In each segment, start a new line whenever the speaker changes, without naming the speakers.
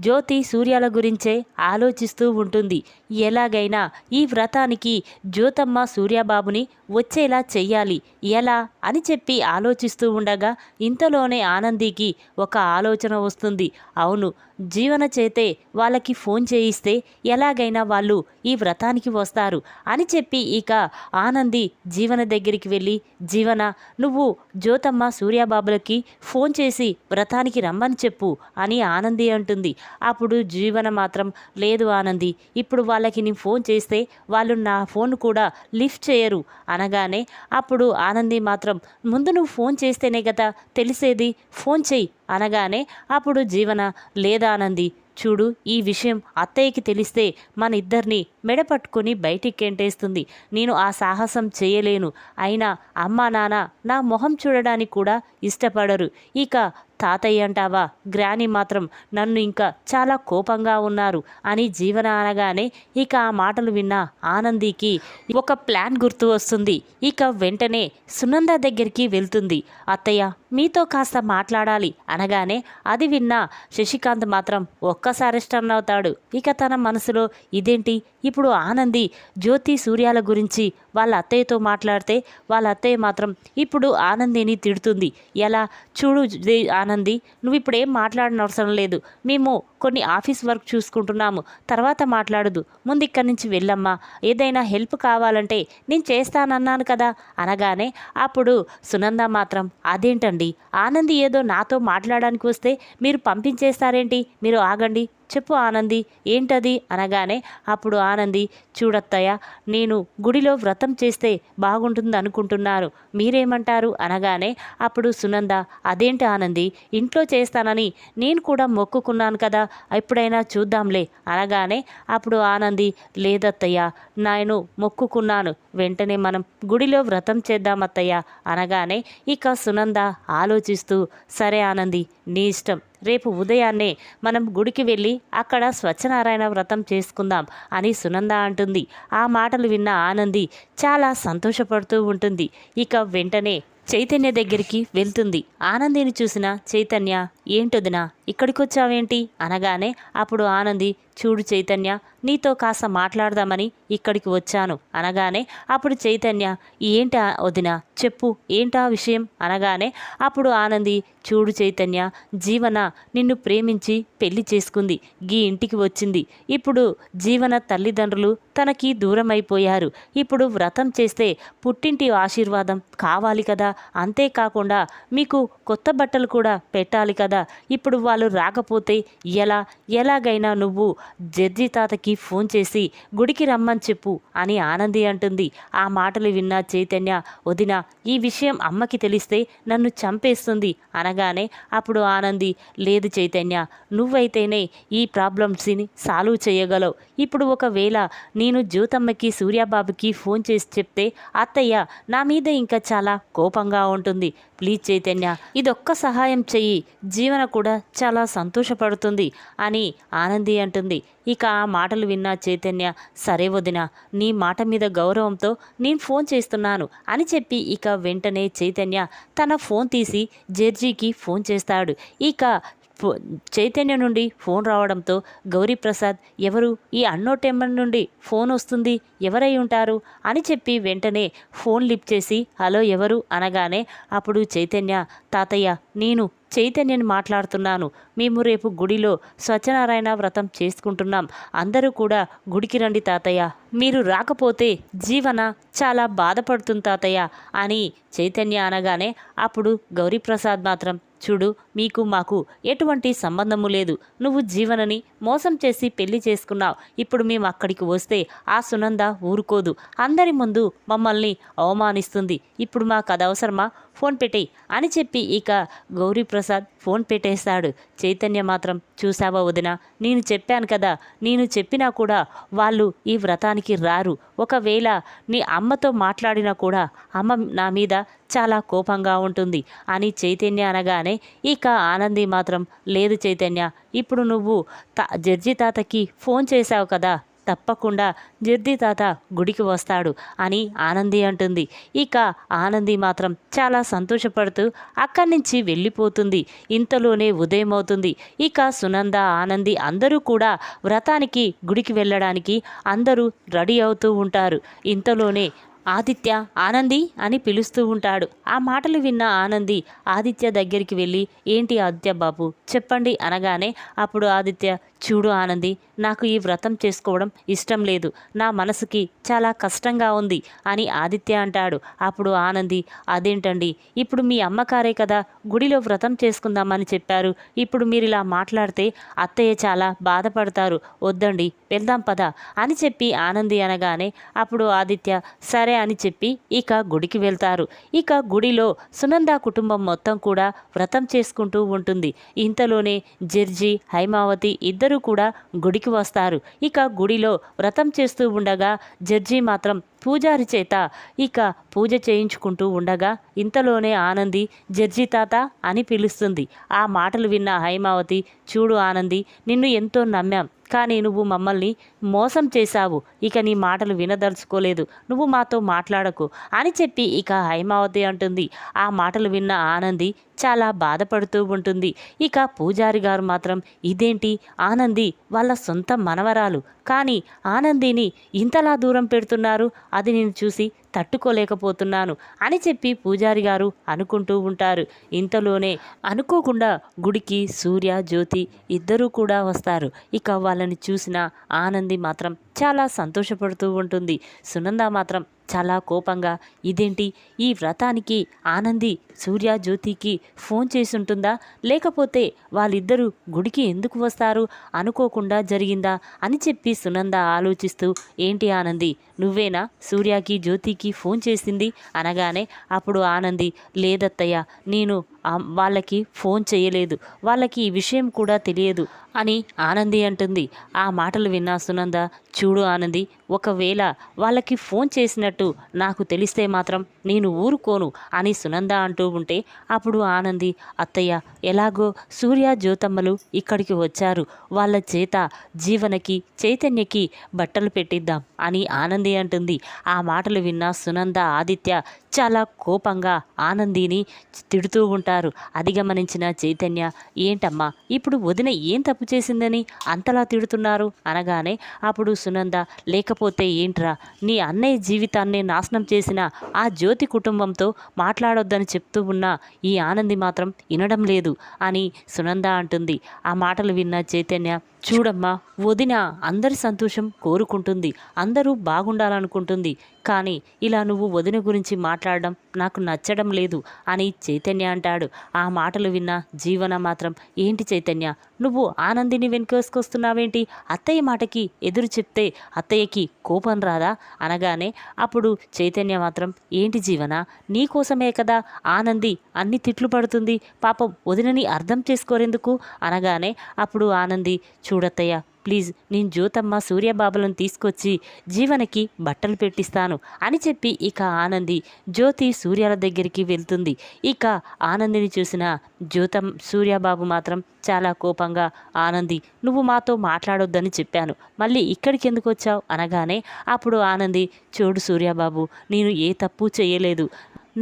జ్యోతి సూర్యాల గురించే ఆలోచిస్తూ ఉంటుంది. ఎలాగైనా ఈ వ్రతానికి జ్యోతమ్మ సూర్యబాబుని వచ్చేలా చెయ్యాలి. ఎలా? అని చెప్పి ఆలోచిస్తూ ఉండగా ఇంతలోనే ఆనందికి ఒక ఆలోచన వస్తుంది. అవును జీవన చేతే వాళ్ళకి ఫోన్ చేయిస్తే ఎలాగైనా వాళ్ళు ఈ వ్రతానికి వస్తారు అని చెప్పి ఇక ఆనంది జీవన దగ్గరికి వెళ్ళి జీవన నువ్వు జ్యోతమ్మ సూర్యబాబులకి ఫోన్ చేసి వ్రతానికి రమ్మని చెప్పు అని ఆనంది అంటుంది. అప్పుడు జీవన మాత్రం లేదు ఆనంది. ఇప్పుడు వాళ్ళకి నేను ఫోన్ చేస్తే వాళ్ళు నా ఫోన్ కూడా లిఫ్ట్ చేయరు అనగానే అప్పుడు ఆనంది మాత్రం ముందు నువ్వు ఫోన్ చేస్తేనే కదా తెలిసేది ఫోన్ చెయ్యి అనగానే అప్పుడు జీవన లేదా ఆనంది చూడు ఈ విషయం అత్తయ్యకి తెలిస్తే మన ఇద్దరిని మెడపట్టుకుని బయటికి కెంటేస్తుంది నేను ఆ సాహసం చేయలేను. అయినా అమ్మా నాన్న నా మొహం చూడడానికి కూడా ఇష్టపడరు. ఇక తాతయ్య అంటావా? గ్రాని మాత్రం నన్ను ఇంకా చాలా కోపంగా ఉన్నారు అని జీవన అనగానే ఇక ఆ మాటలు విన్న ఆనందికి ఒక ప్లాన్ గుర్తు వస్తుంది. ఇక వెంటనే సునంద దగ్గరికి వెళ్తుంది. అత్తయ్య మీతో కాస్త మాట్లాడాలి అనగానే అది విన్న శశికాంత్ మాత్రం ఒక్కసారి స్టన్ అవుతాడు. ఇక తన మనసులో ఇదేంటి? ఇప్పుడు ఆనంది జ్యోతి సూర్యాల గురించి వాళ్ళ అత్తయ్యతో మాట్లాడితే వాళ్ళ అత్తయ్య మాత్రం ఇప్పుడు ఆనందిని తిడుతుంది. ఎలా? చూడు ఆనంది నువ్వు ఇప్పుడు ఏం మాట్లాడిన అవసరం లేదు. మేము కొన్ని ఆఫీస్ వర్క్ చూసుకుంటున్నాము. తర్వాత మాట్లాడదు. ముందు ఇక్కడి నుంచి వెళ్ళమ్మా. ఏదైనా హెల్ప్ కావాలంటే నేను చేస్తానన్నాను కదా. అనగానే అప్పుడు సునంద మాత్రం అదేంటండి? ఆనంది ఏదో నాతో మాట్లాడడానికి వస్తే మీరు పంపించేస్తారేంటి? మీరు ఆగండి. చెప్పు ఆనంది ఏంటది? అనగానే అప్పుడు ఆనంది చూడత్తయ్య నేను గుడిలో వ్రతం చేస్తే బాగుంటుంది అనుకుంటున్నాను మీరేమంటారు? అనగానే అప్పుడు సునంద అదేంటి ఆనంది ఇంట్లో చేస్తానని నేను కూడా మొక్కుకున్నాను కదా ఎప్పుడైనా చూద్దాంలే అనగానే అప్పుడు ఆనంది లేదత్తయ్య నేను మొక్కుకున్నాను వెంటనే మనం గుడిలో వ్రతం చేద్దామత్తయ్య అనగానే ఇక సునంద ఆలోచిస్తూ సరే ఆనంది నీ ఇష్టం. రేపు ఉదయాన్నే మనం గుడికి వెళ్ళి అక్కడ స్వచ్ఛనారాయణ వ్రతం చేసుకుందాం అని సునంద అంటుంది. ఆ మాటలు విన్న ఆనంది చాలా సంతోషపడుతూ ఉంటుంది. ఇక వెంటనే చైతన్య దగ్గరికి వెళ్తుంది. ఆనందిని చూసిన చైతన్య ఏంటొదినా ఇక్కడికి వచ్చావేంటి అనగానే అప్పుడు ఆనంది చూడు చైతన్య నీతో కాస్త మాట్లాడదామని ఇక్కడికి వచ్చాను అనగానే అప్పుడు చైతన్య ఏంటా వదిన చెప్పు ఏంటా విషయం? అనగానే అప్పుడు ఆనంది చూడు చైతన్య జీవన నిన్ను ప్రేమించి పెళ్ళి చేసుకుంది గీ ఇంటికి వచ్చింది. ఇప్పుడు జీవన తల్లిదండ్రులు తనకి దూరం అయిపోయారు ఇప్పుడు వ్రతం చేస్తే పుట్టింటి ఆశీర్వాదం కావాలి కదా? అంతేకాకుండా మీకు కొత్త బట్టలు కూడా పెట్టాలి కదా? ఇప్పుడు వాళ్ళు రాకపోతే ఎలా? ఎలాగైనా నువ్వు జడ్జి తాతకి ఫోన్ చేసి గుడికి రమ్మని చెప్పు అని ఆనంది అంటుంది. ఆ మాటలు విన్న చైతన్య వదిన ఈ విషయం అమ్మకి తెలిస్తే నన్ను చంపేస్తుంది అనగానే అప్పుడు ఆనంది లేదు చైతన్య నువ్వైతేనే ఈ ప్రాబ్లమ్స్ని సాల్వ్ చేయగలవు. ఇప్పుడు ఒకవేళ నేను జ్యోతమ్మకి సూర్యాబాబుకి ఫోన్ చేసి చెప్తే అత్తయ్య నా మీద ఇంకా చాలా కోపంగా ఉంటుంది. ప్లీజ్ చైతన్య ఇదొక్క సహాయం చెయ్యి. జీవన కూడా చాలా సంతోషపడుతుంది అని ఆనంది అంటుంది. ఇక ఆ మాటలు విన్న చైతన్య సరే వదిన నీ మాట మీద గౌరవంతో నేను ఫోన్ చేస్తున్నాను అని చెప్పి ఇక వెంటనే చైతన్య తన ఫోన్ తీసి జడ్జికి ఫోన్ చేస్తాడు. ఇక చైతన్య నుండి ఫోన్ రావడంతో గౌరీప్రసాద్ ఎవరు? ఈ అన్నో టెంబర్ నుండి ఫోన్ వస్తుంది ఎవరై ఉంటారు? అని చెప్పి వెంటనే ఫోన్ లిప్ చేసి హలో ఎవరు? అనగానే అప్పుడు చైతన్య తాతయ్య నేను చైతన్యని మాట్లాడుతున్నాను. మేము రేపు గుడిలో సత్యనారాయణ వ్రతం చేసుకుంటున్నాం. అందరూ కూడా గుడికి రండి తాతయ్య. మీరు రాకపోతే జీవన చాలా బాధపడుతుంది తాతయ్య అని చైతన్య అనగానే అప్పుడు గౌరీప్రసాద్ మాత్రం చూడు మీకు మాకు ఎటువంటి సంబంధము లేదు. నువ్వు జీవనని మోసం చేసి పెళ్ళి చేసుకున్నావు. ఇప్పుడు మేము అక్కడికి వస్తే ఆ సునంద ఊరుకోదు. అందరి ముందు మమ్మల్ని అవమానిస్తుంది. ఇప్పుడు మాకు అది అవసరమా? ఫోన్ పెట్టేయి అని చెప్పి ఇక గౌరీప్రసాద్ ఫోన్ పెట్టేస్తాడు. చైతన్య మాత్రం చూసావా వదిన? నేను చెప్పాను కదా నేను చెప్పినా కూడా వాళ్ళు ఈ వ్రతానికి రారు. ఒకవేళ నీ అమ్మతో మాట్లాడినా కూడా అమ్మ నా మీద చాలా కోపంగా ఉంటుంది అని చైతన్య అనగానే ఇక ఆనంది మాత్రం లేదు చైతన్య ఇప్పుడు నువ్వు తా జడ్జి తాతకి ఫోన్ చేశావు కదా తప్పకుండా జర్ది తాత గుడికి వస్తాడు అని ఆనంది అంటుంది. ఇక ఆనంది మాత్రం చాలా సంతోషపడుతూ అక్కడి నుంచి వెళ్ళిపోతుంది. ఇంతలోనే ఉదయం అవుతుంది ఇక సునంద ఆనంది అందరూ కూడా వ్రతానికి గుడికి వెళ్ళడానికి అందరూ రెడీ అవుతూ ఉంటారు. ఇంతలోనే ఆదిత్య ఆనంది అని పిలుస్తూ ఉంటాడు. ఆ మాటలు విన్న ఆనంది ఆదిత్య దగ్గరికి వెళ్ళి ఏంటి ఆదిత్య బాబు చెప్పండి అనగానే అప్పుడు ఆదిత్య చూడు ఆనంది నాకు ఈ వ్రతం చేసుకోవడం ఇష్టం లేదు. నా మనసుకి చాలా కష్టంగా ఉంది అని ఆదిత్య అంటాడు. అప్పుడు ఆనంది అదేంటండి? ఇప్పుడు మీ అమ్మకారే కదా గుడిలో వ్రతం చేసుకుందామని చెప్పారు. ఇప్పుడు మీరు ఇలా మాట్లాడితే అత్తయ్య చాలా బాధపడతారు. వద్దండి వెళ్దాం పద అని చెప్పి ఆనంది అనగానే అప్పుడు ఆదిత్య సరే అని చెప్పి ఇక గుడికి వెళ్తారు. ఇక గుడిలో సునంద కుటుంబం మొత్తం కూడా వ్రతం చేసుకుంటూ ఉంటుంది. ఇంతలోనే జడ్జి హైమావతి ఇద్దరు కూడా గుడికి వస్తారు. ఇక గుడిలో వ్రతం చేస్తూ ఉండగా జడ్జి మాత్రం పూజారి చేత ఇక పూజ చేయించుకుంటూ ఉండగా ఇంతలోనే ఆనంది జడ్జి తాత అని పిలుస్తుంది. ఆ మాటలు విన్న హైమావతి చూడు ఆనంది నిన్ను ఎంతో నమ్మాం. కానీ నువ్వు మమ్మల్ని మోసం చేశావు. ఇక నీ మాటలు వినదలుచుకోలేదు. నువ్వు మాతో మాట్లాడకు అని చెప్పి ఇక హైమావతి అంటుంది. ఆ మాటలు విన్న ఆనంది చాలా బాధపడుతూ ఉంటుంది. ఇక పూజారి గారు మాత్రం ఇదేంటి? ఆనంది వాళ్ళ సొంత మనవరాలు. కానీ ఆనందిని ఇంతలా దూరం పెడుతున్నారు? అది నేను చూసి తట్టుకోలేకపోతున్నాను అని చెప్పి పూజారి గారు అనుకుంటూ ఉంటారు. ఇంతలోనే అనుకోకుండా గుడికి సూర్య జ్యోతి ఇద్దరూ కూడా వస్తారు. ఇక వాళ్ళని చూసిన ఆనంది మాత్రం చాలా సంతోషపడుతూ ఉంటుంది. సునంద మాత్రం చాలా కోపంగా ఇదేంటి? ఈ వ్రతానికి ఆనంది సూర్య జ్యోతికి ఫోన్ చేసి ఉంటుందా లేకపోతే వాళ్ళిద్దరూ గుడికి ఎందుకు వస్తారు? అనుకోకుండా జరిగిందా? అని చెప్పి సునంద ఆలోచిస్తూ ఏంటి ఆనంది? నువ్వేనా? సూర్యకి జ్యోతికి ఫోన్ చేసింది అనగానే అప్పుడు ఆనంది లేదత్తయ్య నేను వాళ్ళకి ఫోన్ చేయలేదు. వాళ్ళకి ఈ విషయం కూడా తెలియదు అని ఆనంది అంటుంది. ఆ మాటలు విన్నా సునంద చూడు ఆనంది ఒకవేళ వాళ్ళకి ఫోన్ చేసినట్టు నాకు తెలిస్తే మాత్రం నేను ఊరుకోను అని సునంద అంటూ ఉంటే అప్పుడు ఆనంది అత్తయ్య ఎలాగో సూర్య జ్యోతమ్మలు ఇక్కడికి వచ్చారు. వాళ్ళ చేత జీవనకి చైతన్యకి బట్టలు పెట్టిద్దాం అని ఆనంది అంటుంది. ఆ మాటలు విన్న సునంద ఆదిత్య చాలా కోపంగా ఆనందిని తిడుతూ ఉంటారు. అది గమనించిన చైతన్య ఏంటమ్మా ఇప్పుడు వదిన ఏం తప్పు చేసిందని అంతలా తిడుతున్నారు? అనగానే అప్పుడు సునంద లేకపోతే ఏంట్రా నీ అన్నయ్య జీవితాన్ని నాశనం చేసిన ఆ జ్యోతి కుటుంబంతో మాట్లాడొద్దని చెప్తూ ఉన్న ఈ ఆనంది మాత్రం వినడం లేదు అని సునంద అంటుంది. ఆ మాటలు విన్న చైతన్య చూడమ్మా వదిన అందరి సంతోషం కోరుకుంటుంది. అందరూ బాగుండాలనుకుంటుంది. కానీ ఇలా నువ్వు వదిన గురించి మాట్లాడడం నాకు నచ్చడం లేదు అని చైతన్య అంటాడు. ఆ మాటలు విన్న జీవన మాత్రం ఏంటి చైతన్య నువ్వు ఆనందిని వెనుకేసుకొస్తున్నావేంటి? అత్తయ్య మాటకి ఎదురు చెప్తే అత్తయ్యకి కోపం రాదా? అనగానే అప్పుడు చైతన్య మాత్రం ఏంటి జీవన నీకోసమే కదా ఆనంది అన్ని తిట్లు పడుతుంది పాపం వదినని అర్థం చేసుకోరేందుకు? అనగానే అప్పుడు ఆనంది చూడత్తయ్య ప్లీజ్ నేను జ్యోతమ్మ సూర్యబాబులను తీసుకొచ్చి జీవనకి బట్టలు పెట్టిస్తాను అని చెప్పి ఇక ఆనంది జ్యోతి సూర్యాల దగ్గరికి వెళ్తుంది. ఇక ఆనందిని చూసిన జ్యోతం సూర్యబాబు మాత్రం చాలా కోపంగా ఆనంది నువ్వు మాతో మాట్లాడొద్దని చెప్పాను. మళ్ళీ ఇక్కడికి ఎందుకు వచ్చావు? అనగానే అప్పుడు ఆనంది చూడు సూర్యబాబు నేను ఏ తప్పు చేయలేదు.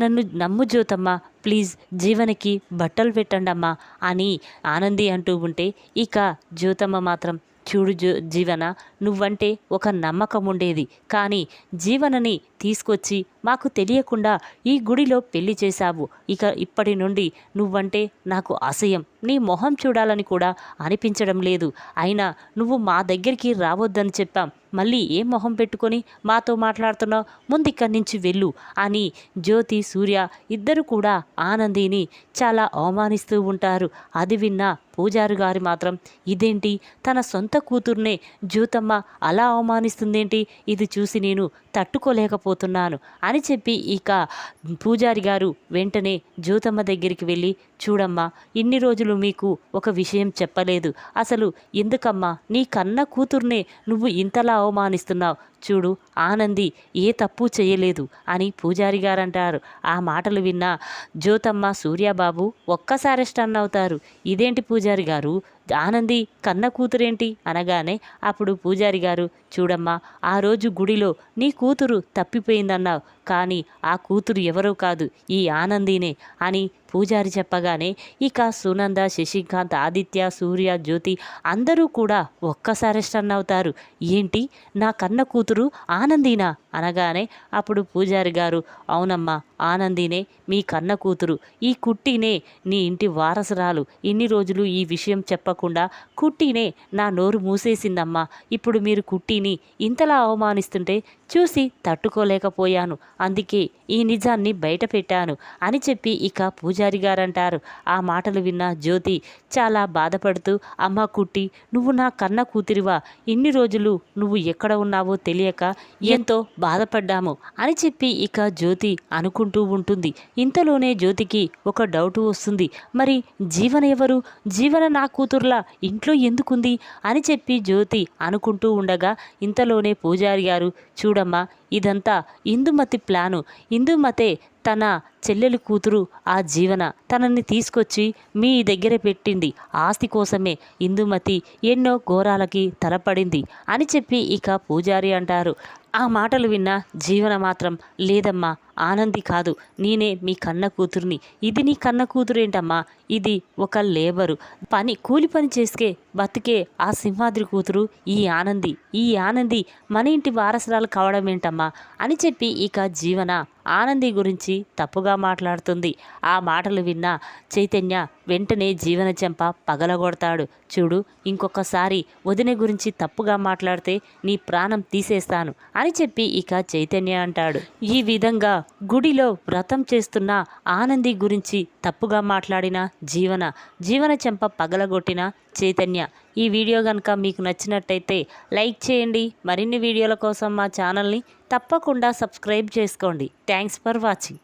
నన్ను నమ్ము జ్యోతమ్మ ప్లీజ్ జీవనకి బట్టలు పెట్టండమ్మా అని ఆనంది అంటూ ఉంటే ఇక జ్యోతమ్మ మాత్రం చూడు జో జీవన నువ్వంటే ఒక నమ్మకం ఉండేది కానీ జీవనని తీసుకొచ్చి మాకు తెలియకుండా ఈ గుడిలో పెళ్ళి చేశావు. ఇక ఇప్పటి నుండి నువ్వంటే నాకు అసహ్యం. నీ మొహం చూడాలని కూడా అనిపించడం లేదు. అయినా నువ్వు మా దగ్గరికి రావద్దని చెప్పాం. మళ్ళీ ఏ మొహం పెట్టుకొని మాతో మాట్లాడుతున్నావు? ముందు ఇక్కడి నుంచి వెళ్ళు అని జ్యోతి సూర్య ఇద్దరు కూడా ఆనందిని చాలా అవమానిస్తూ ఉంటారు. అది విన్న పూజారి గారి మాత్రం ఇదేంటి? తన సొంత కూతుర్నే జ్యోతమ్మ అలా అవమానిస్తుందేంటి? ఇది చూసి నేను తట్టుకోలేకపోతున్నాను అని చెప్పి ఇక పూజారి గారు వెంటనే జ్యోతమ్మ దగ్గరికి వెళ్ళి చూడమ్మా ఇన్ని రోజులు మీకు ఒక విషయం చెప్పలేదు. అసలు ఎందుకమ్మా? నీ కన్న కూతుర్నే నువ్వు ఇంతలా అవమానిస్తున్నావు. చూడు ఆనంది ఏ తప్పు చేయలేదు అని పూజారి గారు అంటారు ఆ మాటలు విన్న జ్యోతమ్మ సూర్యబాబు ఒక్కసారి స్టన్ అవుతారు. ఇదేంటి పూజారి గారు? ఆనంది కన్న కూతురేంటి? అనగానే అప్పుడు పూజారి గారు చూడమ్మా ఆ రోజు గుడిలో నీ కూతురు తప్పిపోయిందన్నావు. కానీ ఆ కూతురు ఎవరూ కాదు ఈ ఆనందినే అని పూజారి చెప్పగానే ఇక సునంద శశికాంత్ ఆదిత్య సూర్య జ్యోతి అందరూ కూడా ఒక్కసారి స్టన్ అవుతారు. ఏంటి? నా కన్న కూతురు ఆనందినా? అనగానే అప్పుడు పూజారి గారు అవునమ్మా ఆనందినే మీ కన్న కూతురు ఈ కుట్టినే నీ ఇంటి వారసురాలు ఇన్ని రోజులు ఈ విషయం చెప్పకుండా కుట్టినే నా నోరు మూసేసిందమ్మా. ఇప్పుడు మీరు కుట్టిని ఇంతలా అవమానిస్తుంటే చూసి తట్టుకోలేకపోయాను. అందుకే ఈ నిజాన్ని బయట పెట్టాను అని చెప్పి ఇక పూజారి గారంటారు. ఆ మాటలు విన్న జ్యోతి చాలా బాధపడుతూ అమ్మ కుట్టి నువ్వు నా కన్న కూతురివా? ఇన్ని రోజులు నువ్వు ఎక్కడ ఉన్నావో తెలియక ఎంతో బాధపడ్డాము అని చెప్పి ఇక జ్యోతి అనుకుంటూ ఉంటుంది. ఇంతలోనే జ్యోతికి ఒక డౌట్ వస్తుంది. మరి జీవన ఎవరు? జీవన నా కూతుర్లా? ఇంట్లో ఎందుకుంది? అని చెప్పి జ్యోతి అనుకుంటూ ఉండగా ఇంతలోనే పూజారి గారు చూడమ్మా ఇదంతా ఇందుమతి ప్లాను ఇందుమతే తన చెల్లెలి కూతురు ఆ జీవన తనని తీసుకొచ్చి మీ దగ్గర పెట్టింది. ఆస్తి కోసమే ఇందుమతి ఎన్నో ఘోరాలకి తలపడింది అని చెప్పి ఇక పూజారి అంటారు. ఆ మాటలు విన్న జీవన మాత్రం లేదమ్మా ఆనంది కాదు. నేనే మీ కన్న కూతుర్ని. ఇది నీ కన్న కూతురేంటమ్మా? ఇది ఒక లేబరు. పని కూలి పని చేసుకే బతికే ఆ సింహాద్రి కూతురు ఈ ఆనంది. ఈ ఆనంది మన ఇంటి వారసురాలు కావడం ఏంటమ్మా అని చెప్పి ఇక జీవన ఆనంది గురించి తప్పుగా మాట్లాడుతుంది. ఆ మాటలు విన్న చైతన్య వెంటనే జీవన చెంప పగలగొడతాడు. చూడు ఇంకొకసారి వదిన గురించి తప్పుగా మాట్లాడితే నీ ప్రాణం తీసేస్తాను అని చెప్పి ఇక చైతన్య అంటాడు. ఈ విధంగా గుడిలో వ్రతం చేస్తున్న ఆనంది గురించి తప్పుగా మాట్లాడిన జీవన జీవన చెంప పగలగొట్టిన చైతన్య. ఈ వీడియో కనుక మీకు నచ్చినట్టయితే లైక్ చేయండి. మరిన్ని వీడియోల కోసం మా ఛానల్ని తప్పకుండా సబ్స్క్రైబ్ చేసుకోండి. Thanks for watching.